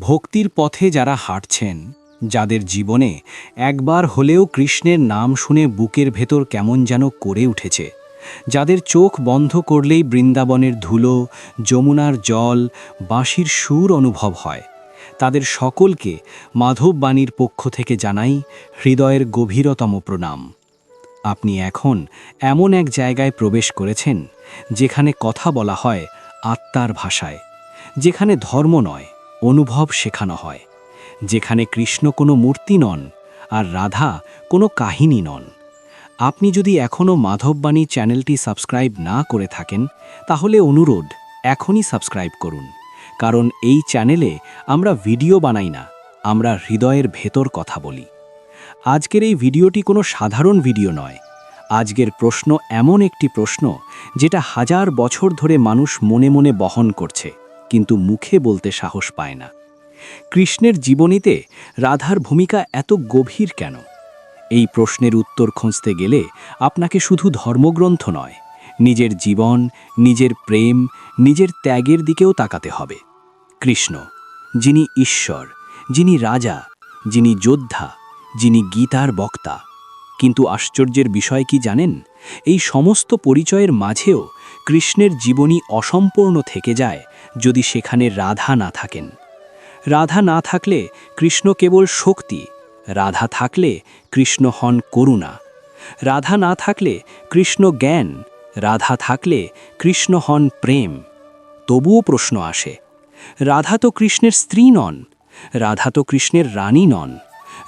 ভক্তির পথে যারা হাঁটছেন, যাদের জীবনে একবার হলেও কৃষ্ণের নাম শুনে বুকের ভেতর কেমন যেন করে উঠেছে, যাদের চোখ বন্ধ করলেই বৃন্দাবনের ধুলো, যমুনার জল, বাঁশির সুর অনুভব হয়। তাদের সকলকে মাধববাণীর পক্ষ থেকে জানাই হৃদয়ের গভীরতম প্রণাম। আপনি এখন এমন এক জায়গায় প্রবেশ করেছেন, যেখানে কথা বলা হয় আত্মার ভাষায়, যেখানে ধর্ম নয় অনুভব শেখানো হয়, যেখানে কৃষ্ণ কোনো মূর্তি নন আর রাধা কোনো কাহিনী নন। আপনি যদি এখনও মাধববাণী চ্যানেলটি সাবস্ক্রাইব না করে থাকেন, তাহলে অনুরোধ, এখনই সাবস্ক্রাইব করুন। কারণ এই চ্যানেলে আমরা ভিডিও বানাই না, আমরা হৃদয়ের ভেতর কথা বলি। আজকের এই ভিডিওটি কোনো সাধারণ ভিডিও নয়। আজকের প্রশ্ন এমন একটি প্রশ্ন, যেটা হাজার বছর ধরে মানুষ মনে মনে বহন করছে। কিন্তু মুখে বলতে সাহস পায় না। কৃষ্ণের জীবনীতে রাধার ভূমিকা এত গভীর কেন? এই প্রশ্নের উত্তর খুঁজতে গেলে আপনাকে শুধু ধর্মগ্রন্থ নয়, নিজের জীবন, নিজের প্রেম, নিজের ত্যাগের দিকেও তাকাতে হবে। কৃষ্ণ, যিনি ঈশ্বর, যিনি রাজা, যিনি যোদ্ধা, যিনি গীতার বক্তা, কিন্তু আশ্চর্যের বিষয় কি জানেন? এই সমস্ত পরিচয়ের মাঝেও কৃষ্ণের জীবনী অসম্পূর্ণ থেকে যায় যদি সেখানে রাধা না থাকেন। রাধা না থাকলে কৃষ্ণ কেবল শক্তি, রাধা থাকলে কৃষ্ণ হন করুণা। রাধা না থাকলে কৃষ্ণ জ্ঞান, রাধা থাকলে কৃষ্ণ হন প্রেম। তবুও প্রশ্ন আসে, রাধা তো কৃষ্ণের স্ত্রী নন, রাধা তো কৃষ্ণের রানী নন,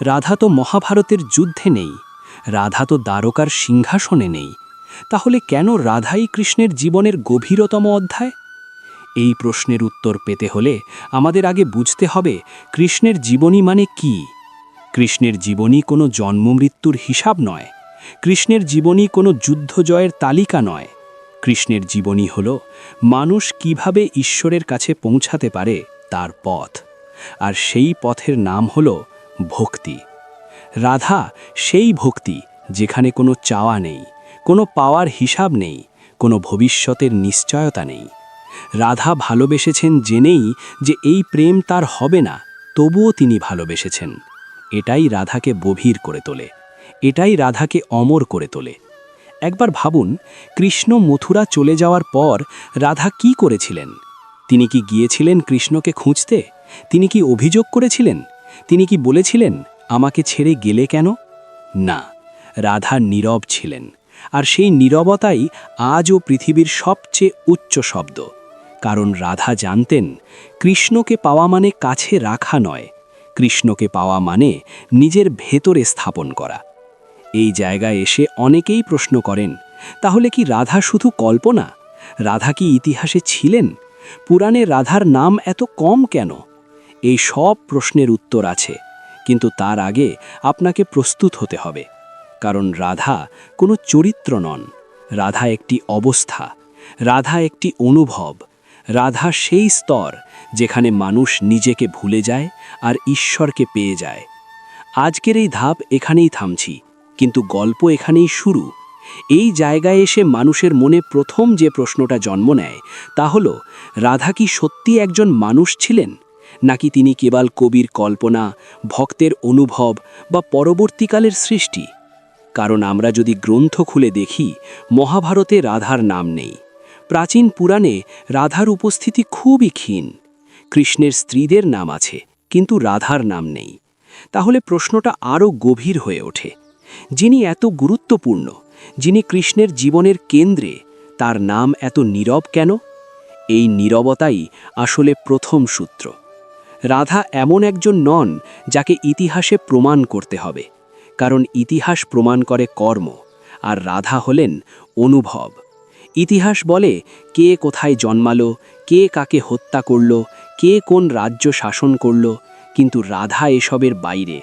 রাধা তো মহাভারতের যুদ্ধে নেই, রাধা তো দ্বারকার সিংহাসনে নেই তাহলে কেন রাধাই কৃষ্ণের জীবনের গভীরতম অধ্যায়? এই প্রশ্নের উত্তর পেতে হলে আমাদের আগে বুঝতে হবে কৃষ্ণের জীবনী মানে কি। কৃষ্ণের জীবনী কোনো জন্মমৃত্যুর হিসাব নয়। কৃষ্ণের জীবনী কোনো যুদ্ধ জয়ের তালিকা নয়। কৃষ্ণের জীবনী হল মানুষ কীভাবে ঈশ্বরের কাছে পৌঁছাতে পারে তার পথ। আর সেই পথের নাম হল ভক্তি। রাধা সেই ভক্তি যেখানে কোনো চাওয়া নেই। কোনো পাওয়ার হিসাব নেই, কোনো ভবিষ্যতের নিশ্চয়তা নেই। রাধা ভালোবেসেছেন জেনেই যে এই প্রেম তার হবে না, তবুও তিনি ভালোবেসেছেন। এটাই রাধাকে গভীর করে তোলে, এটাই রাধাকে অমর করে তোলে। একবার ভাবুন, কৃষ্ণ মথুরা চলে যাওয়ার পর রাধা কি করেছিলেন? তিনি কি গিয়েছিলেন কৃষ্ণকে খুঁজতে? তিনি কি অভিযোগ করেছিলেন? তিনি কি বলেছিলেন, আমাকে ছেড়ে গেলে কেন? না, রাধা নীরব ছিলেন। আর সেই নীরবতাই আজও পৃথিবীর সবচেয়ে উচ্চ শব্দ। কারণ রাধা জানতেন, কৃষ্ণকে পাওয়া মানে কাছে রাখা নয়, কৃষ্ণকে পাওয়া মানে নিজের ভেতরে স্থাপন করা। এই জায়গায় এসে অনেকেই প্রশ্ন করেন, তাহলে কি রাধা শুধু কল্পনা? রাধা কি ইতিহাসে ছিলেন? পুরাণে রাধার নাম এত কম কেন? এই সব প্রশ্নের উত্তর আছে, কিন্তু তার আগে আপনাকে প্রস্তুত হতে হবে। কারণ রাধা কোনো চরিত্র নন। রাধা একটি অবস্থা। রাধা একটি অনুভব। রাধা সেই স্তর যেখানে মানুষ নিজেকে ভুলে যায় আর ঈশ্বরকে পেয়ে যায়। আজকের এই ধাপ এখানেই থামছি, কিন্তু গল্প এখানেই শুরু। এই জায়গায় এসে মানুষের মনে প্রথম যে প্রশ্নটা জন্ম নেয়, তা হল, রাধা কি সত্যি একজন মানুষ ছিলেন? নাকি তিনি কেবল কবির কল্পনা, ভক্তের অনুভব বা পরবর্তীকালের সৃষ্টি? কারণ আমরা যদি গ্রন্থ খুলে দেখি, মহাভারতে রাধার নাম নেই। প্রাচীন পুরাণে রাধার উপস্থিতি খুবই ক্ষীণ। কৃষ্ণের স্ত্রীদের নাম আছে, কিন্তু রাধার নাম নেই। তাহলে প্রশ্নটা আরও গভীর হয়ে ওঠে। যিনি এত গুরুত্বপূর্ণ, যিনি কৃষ্ণের জীবনের কেন্দ্রে, তার নাম এত নীরব কেন? এই নীরবতাই আসলে প্রথম সূত্র। রাধা এমন একজন নন, যাকে ইতিহাসে প্রমাণ করতে হবে। কারণ ইতিহাস প্রমাণ করে কর্ম, আর রাধা হলেন অনুভব। ইতিহাস বলে কে কোথায় জন্মালো, কে কাকে হত্যা করল, কে কোন রাজ্য শাসন করল, কিন্তু রাধা এসবের বাইরে।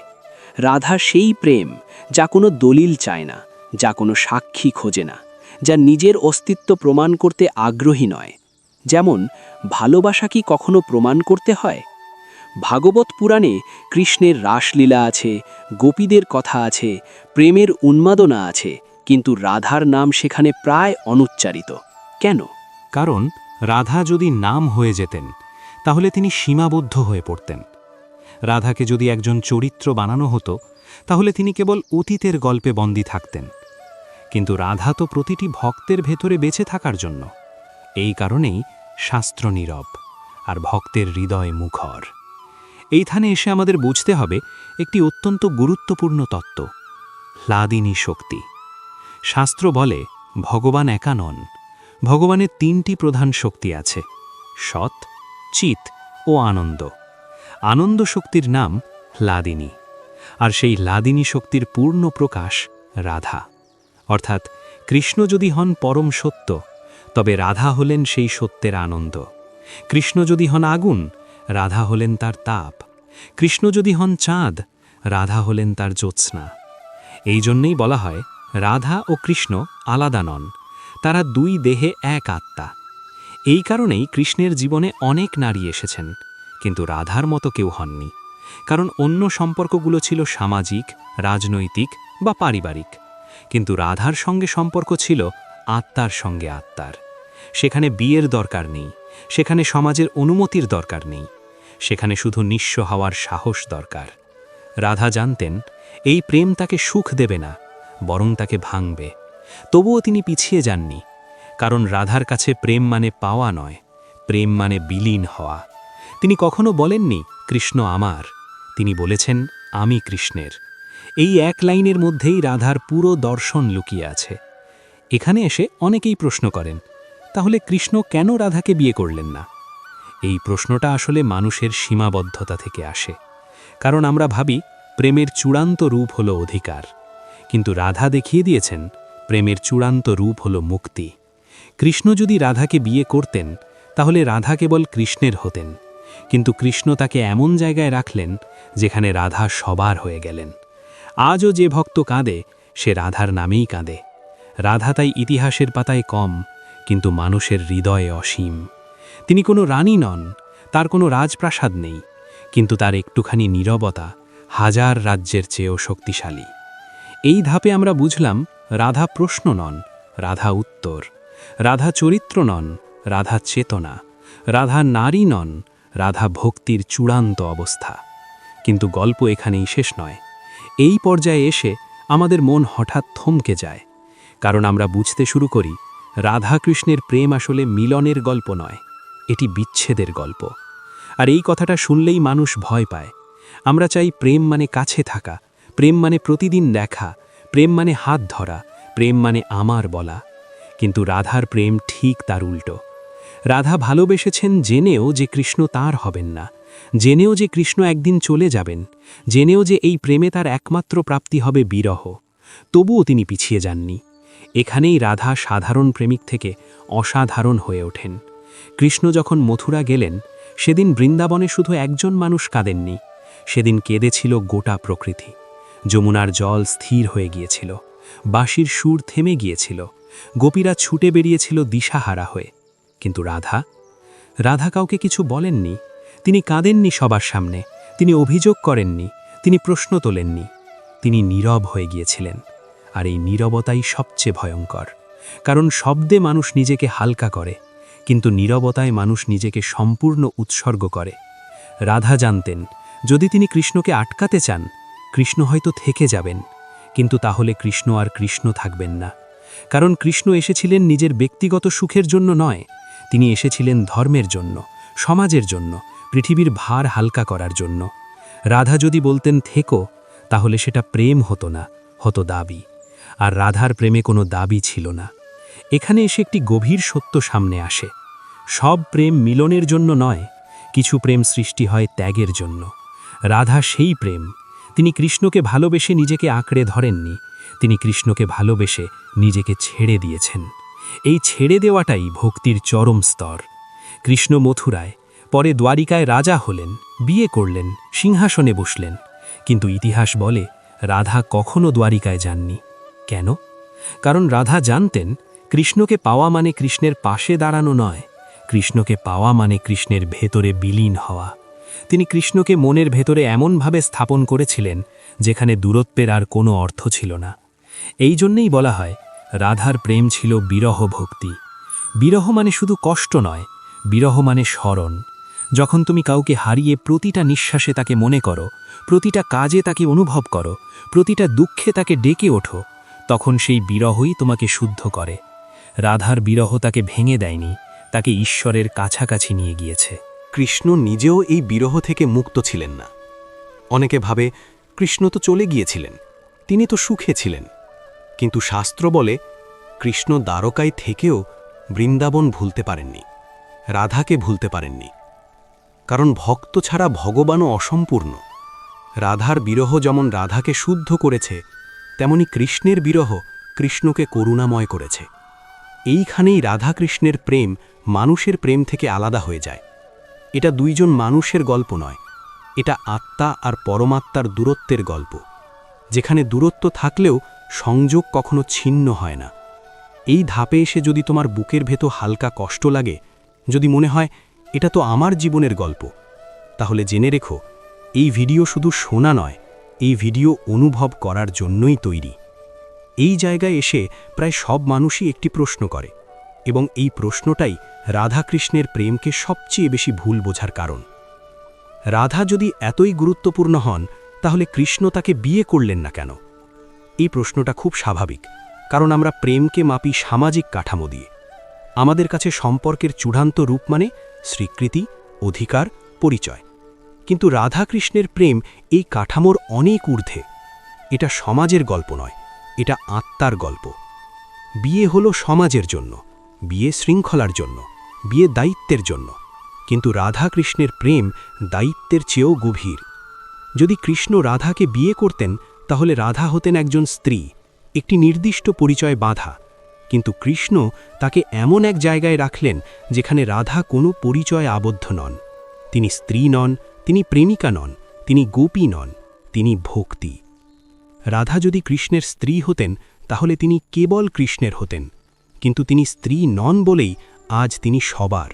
রাধা সেই প্রেম যা কোনো দলিল চায় না, যা কোনো সাক্ষী খোঁজে না, যা নিজের অস্তিত্ব প্রমাণ করতে আগ্রহী নয়। যেমন, ভালোবাসা কি কখনো প্রমাণ করতে হয়? ভাগবত পুরাণে কৃষ্ণের রাসলীলা আছে, গোপীদের কথা আছে, প্রেমের উন্মাদনা আছে, কিন্তু রাধার নাম সেখানে প্রায় অনুচ্চারিত। কেন? কারণ রাধা যদি নাম হয়ে যেতেন, তাহলে তিনি সীমাবদ্ধ হয়ে পড়তেন। রাধাকে যদি একজন চরিত্র বানানো হতো, তাহলে তিনি কেবল অতীতের গল্পে বন্দী থাকতেন। কিন্তু রাধা তো প্রতিটি ভক্তের ভেতরে বেঁচে থাকার জন্য। এই কারণেই শাস্ত্র নীরব, আর ভক্তের হৃদয় মুখর। এইখানে এসে আমাদের বুঝতে হবে একটি অত্যন্ত গুরুত্বপূর্ণ তত্ত্ব হ্লাদিনী শক্তি। শাস্ত্র বলে, ভগবান একা নন, ভগবানের তিনটি প্রধান শক্তি আছে, সৎ চিত ও আনন্দ। আনন্দ শক্তির নাম লাদিনী আর সেই লাদিনী শক্তির পূর্ণ প্রকাশ রাধা। অর্থাৎ কৃষ্ণ যদি হন পরম সত্য, তবে রাধা হলেন সেই সত্যের আনন্দ। কৃষ্ণ যদি হন আগুন, রাধা হলেন তার তাপ। কৃষ্ণ যদি হন চাঁদ, রাধা হলেন তার জ্যোৎস্না। এই জন্যেই বলা হয়, রাধা ও কৃষ্ণ আলাদা নন, তারা দুই দেহে এক আত্মা। এই কারণেই কৃষ্ণের জীবনে অনেক নারী এসেছেন, কিন্তু রাধার মতো কেউ হননি, কারণ অন্য সম্পর্কগুলো ছিল সামাজিক, রাজনৈতিক বা পারিবারিক। কিন্তু রাধার সঙ্গে সম্পর্ক ছিল আত্মার সঙ্গে আত্মার। সেখানে বিয়ের দরকার নেই, সেখানে সমাজের অনুমতির দরকার নেই। সেখানে শুধু নিঃস্ব হওয়ার সাহস দরকার। রাধা জানতেন, এই প্রেম তাকে সুখ দেবে না, বরং তাকে ভাঙবে। তবুও তিনি পিছিয়ে যাননি, কারণ রাধার কাছে প্রেম মানে পাওয়া নয়, প্রেম মানে বিলীন হওয়া। তিনি কখনো বলেননি, কৃষ্ণ আমার। তিনি বলেছেন, আমি কৃষ্ণের। এই এক লাইনের মধ্যেই রাধার পুরো দর্শন লুকিয়ে আছে। এখানে এসে অনেকেই প্রশ্ন করেন, তাহলে কৃষ্ণ কেন রাধাকে বিয়ে করলেন না? এই প্রশ্নটা আসলে মানুষের সীমাবদ্ধতা থেকে আসে। কারণ আমরা ভাবি, প্রেমের চূড়ান্ত রূপ হল অধিকার। কিন্তু রাধা দেখিয়ে দিয়েছেন, প্রেমের চূড়ান্ত রূপ হল মুক্তি। কৃষ্ণ যদি রাধাকে বিয়ে করতেন, তাহলে রাধা কেবল কৃষ্ণের হতেন। কিন্তু কৃষ্ণ তাকে এমন জায়গায় রাখলেন, যেখানে রাধা সবার হয়ে গেলেন। আজও যে ভক্ত কাঁদে, সে রাধার নামেই কাঁদে। রাধা তাই ইতিহাসের পাতায় কম, কিন্তু মানুষের হৃদয়ে অসীম। তিনি কোনো রানী নন, তার কোনো রাজপ্রাসাদ নেই, কিন্তু তার একটুখানি নীরবতা হাজার রাজ্যের চেয়েও শক্তিশালী। এই ধাপে আমরা বুঝলাম, রাধা প্রশ্ন নন, রাধা উত্তর, রাধা চরিত্র নন, রাধা চেতনা, রাধা নারী নন, রাধা ভক্তির চূড়ান্ত অবস্থা। কিন্তু গল্প এখানেই শেষ নয়। এই পর্যায়ে এসে আমাদের মন হঠাৎ থমকে যায়, কারণ আমরা বুঝতে শুরু করি, রাধা কৃষ্ণের প্রেম আসলে মিলনের গল্প নয়। এটি বিচ্ছেদের গল্প। আর এই কথাটা শুনলেই মানুষ ভয় পায়। আমরা চাই প্রেম মানে কাছে থাকা, প্রেম মানে প্রতিদিন দেখা, প্রেম মানে হাত ধরা, প্রেম মানে আমার বলা। কিন্তু রাধার প্রেম ঠিক তার উল্টো। রাধা ভালোবেসেছেন জেনেও যে কৃষ্ণ তার হবেন না, জেনেও যে কৃষ্ণ একদিন চলে যাবেন, জেনেও যে এই প্রেমে তার একমাত্র প্রাপ্তি হবে বিরহ। তবুও তিনি পিছিয়ে যাননি। এখানেই রাধা সাধারণ প্রেমিক থেকে অসাধারণ হয়ে ওঠেন। কৃষ্ণ যখন মথুরা গেলেন, সেদিন বৃন্দাবনে শুধু একজন মানুষ কাঁদেননি। সেদিন কেঁদেছিল গোটা প্রকৃতি। যমুনার জল স্থির হয়ে গিয়েছিল। বাঁশির সুর থেমে গিয়েছিল। গোপীরা ছুটে বেরিয়েছিল দিশাহারা হয়ে। কিন্তু রাধা? রাধা কাউকে কিছু বলেননি। তিনি কাঁদেননি সবার সামনে। তিনি অভিযোগ করেননি। তিনি প্রশ্ন তোলেননি। তিনি নীরব হয়ে গিয়েছিলেন। আর এই নীরবতাই সবচেয়ে ভয়ঙ্কর। কারণ শব্দে মানুষ নিজেকে হালকা করে। কিন্তু নীরবতায় মানুষ নিজেকে সম্পূর্ণ উৎসর্গ করে। রাধা জানতেন, যদি তিনি কৃষ্ণকে আটকাতে চান, কৃষ্ণ হয়তো থেকে যাবেন, কিন্তু তাহলে কৃষ্ণ আর কৃষ্ণ থাকবেন না। কারণ কৃষ্ণ এসেছিলেন নিজের ব্যক্তিগত সুখের জন্য নয়, তিনি এসেছিলেন ধর্মের জন্য, সমাজের জন্য, পৃথিবীর ভার হালকা করার জন্য। রাধা যদি বলতেন, থেকো, তাহলে সেটা প্রেম হতো না, হতো দাবি। আর রাধার প্রেমে কোনো দাবি ছিল না। এখানে এসে একটি গভীর সত্য সামনে আসে। সব প্রেম মিলনের জন্য নয়, কিছু প্রেম সৃষ্টি হয় ত্যাগের জন্য। রাধা সেই প্রেম। তিনি কৃষ্ণকে ভালোবেসে নিজেকে আঁকড়ে ধরেননি। তিনি কৃষ্ণকে ভালোবেসে নিজেকে ছেড়ে দিয়েছেন। এই ছেড়ে দেওয়াটাই ভক্তির চরম স্তর। কৃষ্ণ মথুরায়, পরে দ্বারিকায় রাজা হলেন, বিয়ে করলেন, সিংহাসনে বসলেন। কিন্তু ইতিহাস বলে রাধা কখনো দ্বারিকায় যাননি। কেন? কারণ রাধা জানতেন কৃষ্ণকে পাওয়া মানে কৃষ্ণের পাশে দাঁড়ানো নয়। কৃষ্ণকে পাওয়া মানে কৃষ্ণের ভেতরে বিলীন হওয়া। তিনি কৃষ্ণকে মনের ভেতরে এমনভাবে স্থাপন করেছিলেন, যেখানে দূরত্বের আর কোনো অর্থ ছিল না। এই জন্যেই বলা হয়, রাধার প্রেম ছিল বিরহ ভক্তি। বিরহ মানে শুধু কষ্ট নয়, বিরহ মানে স্মরণ। যখন তুমি কাউকে হারিয়ে প্রতিটা নিঃশ্বাসে তাকে মনে করো, প্রতিটা কাজে তাকে অনুভব করো, প্রতিটা দুঃখে তাকে ডেকে ওঠো, তখন সেই বিরহই তোমাকে শুদ্ধ করে। রাধার বিরহ তাকে ভেঙে দেয়নি, তাকে ঈশ্বরের কাছাকাছি নিয়ে গিয়েছে। কৃষ্ণ নিজেও এই বিরহ থেকে মুক্ত ছিলেন না। অনেকে ভাবে, কৃষ্ণ তো চলে গিয়েছিলেন, তিনি তো সুখে ছিলেন। কিন্তু শাস্ত্র বলে, কৃষ্ণ দ্বারকায় থেকেও বৃন্দাবন ভুলতে পারেননি, রাধাকে ভুলতে পারেননি। কারণ ভক্ত ছাড়া ভগবানও অসম্পূর্ণ। রাধার বিরহ যেমন রাধাকে শুদ্ধ করেছে, তেমনি কৃষ্ণের বিরহ কৃষ্ণকে করুণাময় করেছে। এইখানেই রাধাকৃষ্ণের প্রেম মানুষের প্রেম থেকে আলাদা হয়ে যায়। এটা দুইজন মানুষের গল্প নয়, এটা আত্মা আর পরমাত্মার দূরত্বের গল্প, যেখানে দূরত্ব থাকলেও সংযোগ কখনো ছিন্ন হয় না। এই ধাপে এসে যদি তোমার বুকের ভেতর হালকা কষ্ট লাগে, যদি মনে হয় এটা তো আমার জীবনের গল্প, তাহলে জেনে রেখো, এই ভিডিও শুধু শোনা নয়, এই ভিডিও অনুভব করার জন্যই তৈরি। এই জায়গায় এসে প্রায় সব মানুষই একটি প্রশ্ন করে এবং এই প্রশ্নটাই রাধাকৃষ্ণের প্রেমকে সবচেয়ে বেশি ভুল বোঝার কারণ। রাধা যদি এতই গুরুত্বপূর্ণ হন, তাহলে কৃষ্ণ তাকে বিয়ে করলেন না কেন? এই প্রশ্নটা খুব স্বাভাবিক, কারণ আমরা প্রেমকে মাপি সামাজিক কাঠামো দিয়ে। আমাদের কাছে সম্পর্কের চূড়ান্ত রূপ মানে স্বীকৃতি, অধিকার, পরিচয়। কিন্তু রাধাকৃষ্ণের প্রেম এই কাঠামোর অনেক ঊর্ধ্বে। এটা সমাজের গল্প নয়। এটা আত্মার গল্প। বিয়ে হলো সমাজের জন্য, বিয়ে শৃঙ্খলার জন্য, বিয়ে দায়িত্বের জন্য। কিন্তু রাধাকৃষ্ণের প্রেম দায়িত্বের চেয়েও গভীর। যদি কৃষ্ণ রাধাকে বিয়ে করতেন, তাহলে রাধা হতেন একজন স্ত্রী, একটি নির্দিষ্ট পরিচয় বাধা। কিন্তু কৃষ্ণ তাকে এমন এক জায়গায় রাখলেন, যেখানে রাধা কোনো পরিচয় আবদ্ধ নন। তিনি স্ত্রী নন, তিনি প্রেমিকা নন, তিনি গোপী নন, তিনি ভক্তি। রাধা যদি কৃষ্ণের স্ত্রী হতেন, তাহলে তিনি কেবল কৃষ্ণের হতেন। কিন্তু তিনি স্ত্রী নন বলেই আজ তিনি সবার।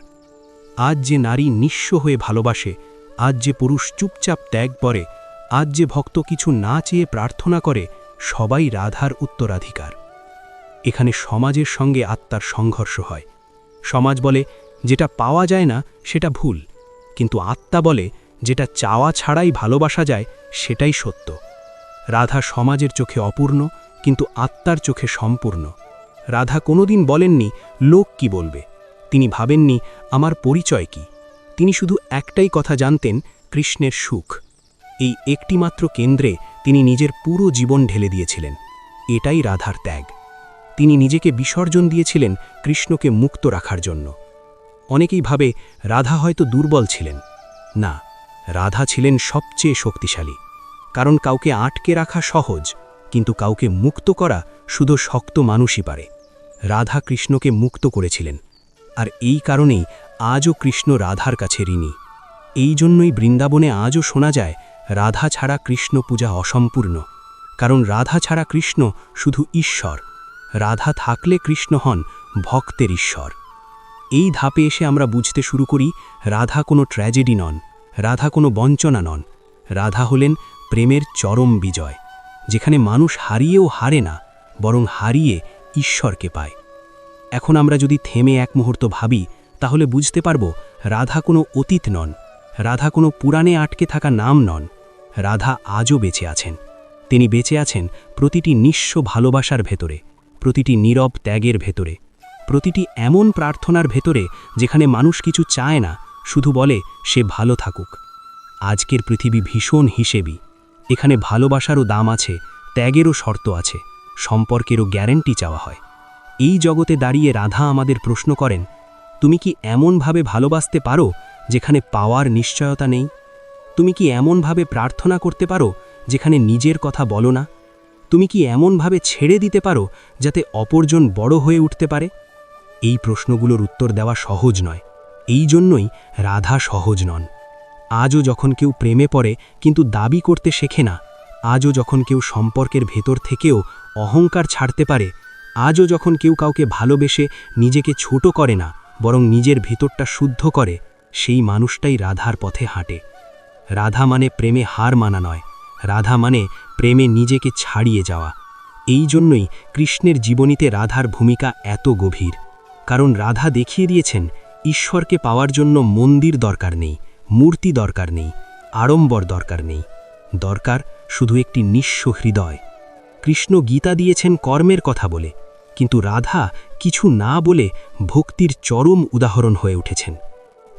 আজ যে নারী নিঃস্ব হয়ে ভালোবাসে, আজ যে পুরুষ চুপচাপ ত্যাগ করে, আজ যে ভক্ত কিছু না চেয়ে প্রার্থনা করে, সবাই রাধার উত্তরাধিকার। এখানে সমাজের সঙ্গে আত্মার সংঘর্ষ হয়। সমাজ বলে, যেটা পাওয়া যায় না, সেটা ভুল। কিন্তু আত্মা বলে, যেটা চাওয়া ছাড়াই ভালোবাসা যায়, সেটাই সত্য। রাধা সমাজের চোখে অপূর্ণ, কিন্তু আত্মার চোখে সম্পূর্ণ। রাধা কোনোদিন বলেননি, লোক কি বলবে? তিনি ভাবেননি, আমার পরিচয় কি? তিনি শুধু একটাই কথা জানতেন, কৃষ্ণের সুখ। এই একটিমাত্র কেন্দ্রে তিনি নিজের পুরো জীবন ঢেলে দিয়েছিলেন। এটাই রাধার ত্যাগ। তিনি নিজেকে বিসর্জন দিয়েছিলেন কৃষ্ণকে মুক্ত রাখার জন্য। অনেকেই ভাবে, রাধা হয়তো দুর্বল ছিলেন। না, রাধা ছিলেন সবচেয়ে শক্তিশালী। কারণ কাউকে আটকে রাখা সহজ, কিন্তু কাউকে মুক্ত করা শুধু শক্ত মানুষই পারে। রাধা কৃষ্ণকে মুক্ত করেছিলেন। আর এই কারণেই আজও কৃষ্ণ রাধার কাছে ঋণী। এই জন্যই বৃন্দাবনে আজও শোনা যায়, রাধা ছাড়া কৃষ্ণ পূজা অসম্পূর্ণ। কারণ রাধা ছাড়া কৃষ্ণ শুধু ঈশ্বর। রাধা থাকলে কৃষ্ণ হন ভক্তের ঈশ্বর। এই ধাপে এসে আমরা বুঝতে শুরু করি, রাধা কোনো ট্র্যাজেডি নন, রাধা কোনো বঞ্চনা নন। রাধা হলেন প্রেমের চরম বিজয়, যেখানে মানুষ হারিয়েও হারে না, বরং হারিয়ে ঈশ্বরকে পায়। এখন আমরা যদি থেমে এক মুহূর্ত ভাবি, তাহলে বুঝতে পারব রাধা কোনো অতীত নন, রাধা কোনো পুরাণে আটকে থাকা নাম নন, রাধা আজও বেঁচে আছেন। তিনি বেঁচে আছেন প্রতিটি নিঃস্ব ভালোবাসার ভেতরে, প্রতিটি নীরব ত্যাগের ভেতরে, প্রতিটি এমন প্রার্থনার ভেতরে যেখানে মানুষ কিছু চায় না, শুধু বলে সে ভালো থাকুক। আজকের পৃথিবী ভীষণ হিসেবি। এখানে ভালোবাসারও দাম আছে, ত্যাগেরও শর্ত আছে, সম্পর্কেরও গ্যারেন্টি চাওয়া হয়। এই জগতে দাঁড়িয়ে রাধা আমাদের প্রশ্ন করেন, তুমি কি এমনভাবে ভালোবাসতে পারো যেখানে পাওয়ার নিশ্চয়তা নেই? তুমি কি এমনভাবে প্রার্থনা করতে পারো যেখানে নিজের কথা বলো না? তুমি কি এমনভাবে ছেড়ে দিতে পারো যাতে অপরজন বড় হয়ে উঠতে পারে? এই প্রশ্নগুলোর উত্তর দেওয়া সহজ নয়, এই জন্যই রাধা সহজ নন। আজও যখন কেউ প্রেমে পড়ে, কিন্তু দাবি করতে শেখে না, আজও যখন কেউ সম্পর্কের ভেতর থেকেও অহংকার ছাড়তে পারে, আজও যখন কেউ কাউকে ভালোবেসে নিজেকে ছোট করে না, বরং নিজের ভেতরটা শুদ্ধ করে, সেই মানুষটাই রাধার পথে হাঁটে। রাধা মানে প্রেমে হার মানা নয়, রাধা মানে প্রেমে নিজেকে ছাড়িয়ে যাওয়া। এই জন্যই কৃষ্ণের জীবনীতে রাধার ভূমিকা এত গভীর। কারণ রাধা দেখিয়ে দিয়েছেন, ঈশ্বরকে পাওয়ার জন্য মন্দির দরকার নেই। মূর্তি দরকার নেই, আড়ম্বর দরকার নেই। দরকার শুধু একটি নিঃস্ব হৃদয়। কৃষ্ণ গীতা দিয়েছেন কর্মের কথা বলে, কিন্তু রাধা কিছু না বলে ভক্তির চরম উদাহরণ হয়ে উঠেছেন।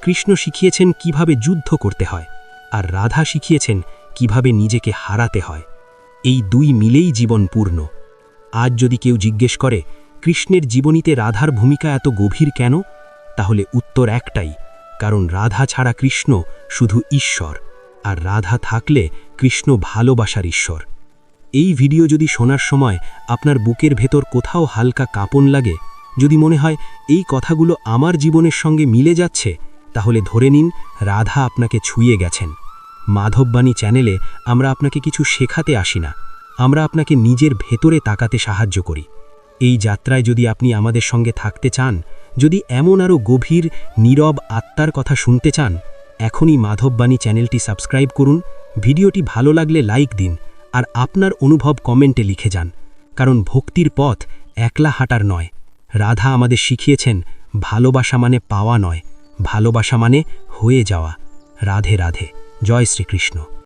কৃষ্ণ শিখিয়েছেন কীভাবে যুদ্ধ করতে হয়, আর রাধা শিখিয়েছেন কীভাবে নিজেকে হারাতে হয়। এই দুই মিলেই জীবন পূর্ণ। আজ যদি কেউ জিজ্ঞেস করে, কৃষ্ণের জীবনীতে রাধার ভূমিকা এত গভীর কেন? তাহলে উত্তর একটাই কারণ রাধা ছাড়া কৃষ্ণ শুধু ঈশ্বর, আর রাধা থাকলে কৃষ্ণ ভালোবাসার ঈশ্বর। এই ভিডিও যদি শোনার সময় আপনার বুকের ভেতর কোথাও হালকা কাঁপন লাগে, যদি মনে হয় এই কথাগুলো আমার জীবনের সঙ্গে মিলে যাচ্ছে, তাহলে ধরে নিন রাধা আপনাকে ছুঁয়ে গেছেন। মাধববাণী চ্যানেলে আমরা আপনাকে কিছু শেখাতে আসি না, আমরা আপনাকে নিজের ভেতরে তাকাতে সাহায্য করি। এই যাত্রায় যদি আপনি আমাদের সঙ্গে থাকতে চান যদি এমন আরও গভীর, নীরব আত্মার কথা শুনতে চান, এখনই মাধববাণী চ্যানেলটি সাবস্ক্রাইব করুন, ভিডিওটি ভালো লাগলে লাইক দিন, আর আপনার অনুভব কমেন্টে লিখে যান, কারণ ভক্তির পথ একলা হাঁটার নয়। রাধা আমাদের শিখিয়েছেন, ভালোবাসা মানে পাওয়া নয়, ভালোবাসা মানে হয়ে যাওয়া। রাধে রাধে, জয় শ্রীকৃষ্ণ।